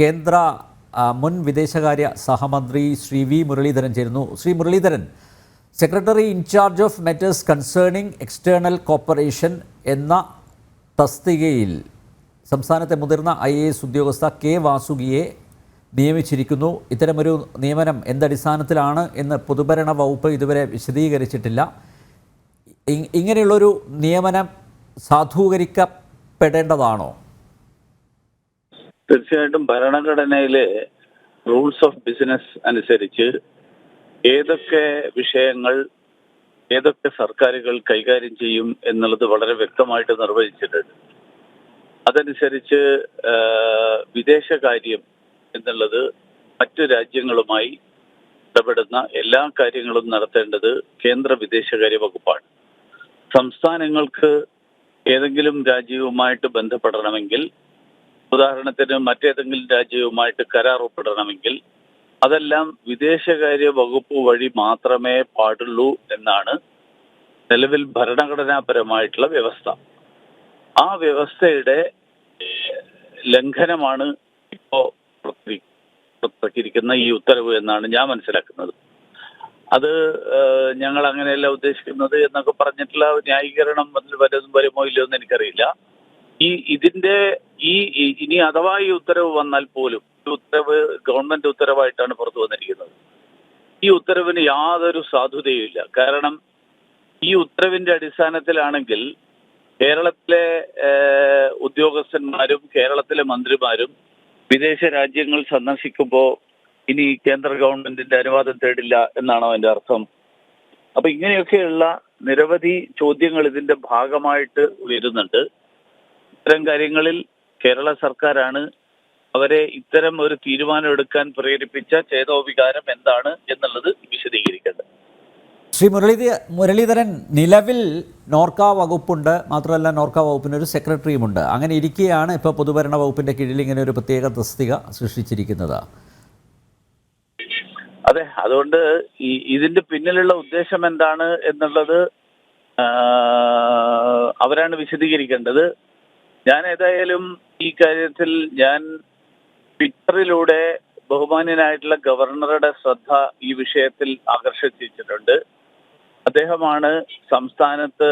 കേന്ദ്ര മുൻ വിദേശകാര്യ സഹമന്ത്രി ശ്രീ വി മുരളീധരൻ ചേരുന്നു. Shri Muraleedharan secretary in charge of matters concerning external cooperation എന്ന തസ്തികയിൽ സംസ്ഥാനത്തെ മുതിർന്ന ഐ എ എസ് ഉദ്യോഗസ്ഥ കെ വാസുകിയെ നിയമിച്ചിരിക്കുന്നു. ഇത്തരമൊരു നിയമനം എന്തടിസ്ഥാനത്തിലാണ് എന്ന് പൊതുഭരണ വകുപ്പ് ഇതുവരെ വിശദീകരിച്ചിട്ടില്ല. ഇങ്ങനെയുള്ളൊരു നിയമനം സാധൂകരിക്കപ്പെടേണ്ടതാണോ? തീർച്ചയായിട്ടും ഭരണഘടനയിലെ റൂൾസ് ഓഫ് ബിസിനസ് അനുസരിച്ച് ഏതൊക്കെ വിഷയങ്ങൾ ഏതൊക്കെ സർക്കാരുകൾ കൈകാര്യം ചെയ്യും എന്നുള്ളത് വളരെ വ്യക്തമായിട്ട് നിർവചിച്ചിട്ടുണ്ട്. അതനുസരിച്ച് വിദേശകാര്യം എന്നുള്ളത് മറ്റു രാജ്യങ്ങളുമായി ഇടപെടുന്ന എല്ലാ കാര്യങ്ങളും നടത്തേണ്ടത് കേന്ദ്ര വിദേശകാര്യ വകുപ്പാണ്. സംസ്ഥാനങ്ങൾക്ക് ഏതെങ്കിലും രാജ്യവുമായിട്ട് ബന്ധപ്പെടണമെങ്കിൽ ഉദാഹരണത്തിന് മറ്റേതെങ്കിലും രാജ്യവുമായിട്ട് കരാർ ഒപ്പിടണമെങ്കിൽ അതെല്ലാം വിദേശകാര്യ വകുപ്പ് വഴി മാത്രമേ പാടുള്ളൂ എന്നാണ് നിലവിൽ ഭരണഘടനാപരമായിട്ടുള്ള വ്യവസ്ഥ. ആ വ്യവസ്ഥയുടെ ലംഘനമാണ് ഇപ്പോ പുറത്തിരിക്കുന്ന ഈ ഉത്തരവ് എന്നാണ് ഞാൻ മനസ്സിലാക്കുന്നത്. അത് ഞങ്ങൾ അങ്ങനെയല്ല ഉദ്ദേശിക്കുന്നത് എന്നൊക്കെ പറഞ്ഞിട്ടുള്ള ന്യായീകരണം അതിൽ വരുമോ ഇല്ലയോ എന്ന് എനിക്കറിയില്ല. ഈ ഇതിന്റെ ഈ ഇനി അഥവാ ഈ ഉത്തരവ് വന്നാൽ പോലും ഈ ഉത്തരവ് ഗവൺമെന്റ് ഉത്തരവായിട്ടാണ് പുറത്തു വന്നിരിക്കുന്നത്. ഈ ഉത്തരവിന് യാതൊരു സാധുതയുമില്ല. കാരണം ഈ ഉത്തരവിന്റെ അടിസ്ഥാനത്തിലാണെങ്കിൽ കേരളത്തിലെ ഉദ്യോഗസ്ഥന്മാരും കേരളത്തിലെ മന്ത്രിമാരും വിദേശ രാജ്യങ്ങൾ സന്ദർശിക്കുമ്പോൾ ഇനി കേന്ദ്ര ഗവൺമെന്റിന്റെ അനുവാദം തേടില്ല എന്നാണോ അതിന്റെ അർത്ഥം? അപ്പൊ ഇങ്ങനെയൊക്കെയുള്ള നിരവധി ചോദ്യങ്ങൾ ഇതിന്റെ ഭാഗമായിട്ട് വരുന്നുണ്ട് ഇത്തരം കാര്യങ്ങളിൽ കേരള സർക്കാരാണ് അവരെ ഇത്തരം ഒരു തീരുമാനം എടുക്കാൻ പ്രേരിപ്പിച്ച ചേതോവികാരം എന്താണ് എന്നുള്ളത് വിശദീകരിക്കേണ്ടത്. ശ്രീ മുരളീധ മുരളീധരൻ നിലവിൽ നോർക്ക വകുപ്പുണ്ട്. മാത്രമല്ല നോർക്ക വകുപ്പിന് ഒരു സെക്രട്ടറിയുമുണ്ട്. അങ്ങനെ ഇരിക്കുകയാണ് ഇപ്പോൾ പൊതുഭരണ വകുപ്പിന്റെ കീഴിൽ ഇങ്ങനെ ഒരു പ്രത്യേക തസ്തിക സൃഷ്ടിച്ചിരിക്കുന്നത്. അതെ അതുകൊണ്ട് ഈ ഇതിന്റെ പിന്നിലുള്ള ഉദ്ദേശം എന്താണ് എന്നുള്ളത് അവരാണ് വിശദീകരിക്കേണ്ടത്. ഞാൻ ഏതായാലും ഈ കാര്യത്തിൽ ഞാൻ ട്വിറ്ററിലൂടെ ബഹുമാന്യനായിട്ടുള്ള ഗവർണറുടെ ശ്രദ്ധ ഈ വിഷയത്തിൽ ആകർഷിച്ചിട്ടുണ്ട്. അദ്ദേഹമാണ് സംസ്ഥാനത്ത്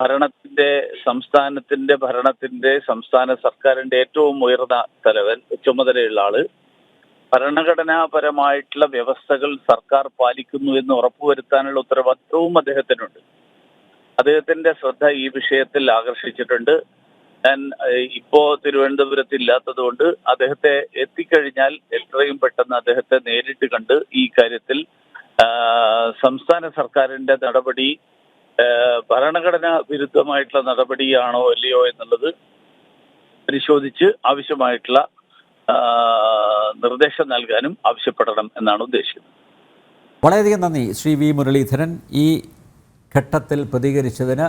ഭരണത്തിന്റെ സംസ്ഥാനത്തിന്റെ ഭരണത്തിന്റെ സംസ്ഥാന സർക്കാരിന്റെ ഏറ്റവും ഉയർന്ന തലവൻ ചുമതലയുള്ള ആൾ. ഭരണഘടനാപരമായിട്ടുള്ള വ്യവസ്ഥകൾ സർക്കാർ പാലിക്കുന്നു എന്ന് ഉറപ്പുവരുത്താനുള്ള ഉത്തരവാദിത്വവും അദ്ദേഹത്തിനുണ്ട്. അദ്ദേഹത്തിന്റെ ശ്രദ്ധ ഈ വിഷയത്തിൽ ആകർഷിച്ചിട്ടുണ്ട്. ഞാൻ ഇപ്പോ തിരുവനന്തപുരത്ത് ഇല്ലാത്തതുകൊണ്ട് അദ്ദേഹത്തെ എത്തിക്കഴിഞ്ഞാൽ എത്രയും പെട്ടെന്ന് അദ്ദേഹത്തെ നേരിട്ട് കണ്ട് ഈ കാര്യത്തിൽ സംസ്ഥാന സർക്കാരിന്റെ നടപടി ഭരണഘടനാ വിരുദ്ധമായിട്ടുള്ള നടപടിയാണോ അല്ലയോ എന്നുള്ളത് പരിശോധിച്ച് ആവശ്യമായിട്ടുള്ള നിർദ്ദേശം നൽകാനും ആവശ്യപ്പെടണം എന്നാണ് ഉദ്ദേശിക്കുന്നത്. വളരെയധികം നന്ദി ശ്രീ വി മുരളീധരൻ ഈ ഘട്ടത്തിൽ പ്രതികരിച്ചതിന്.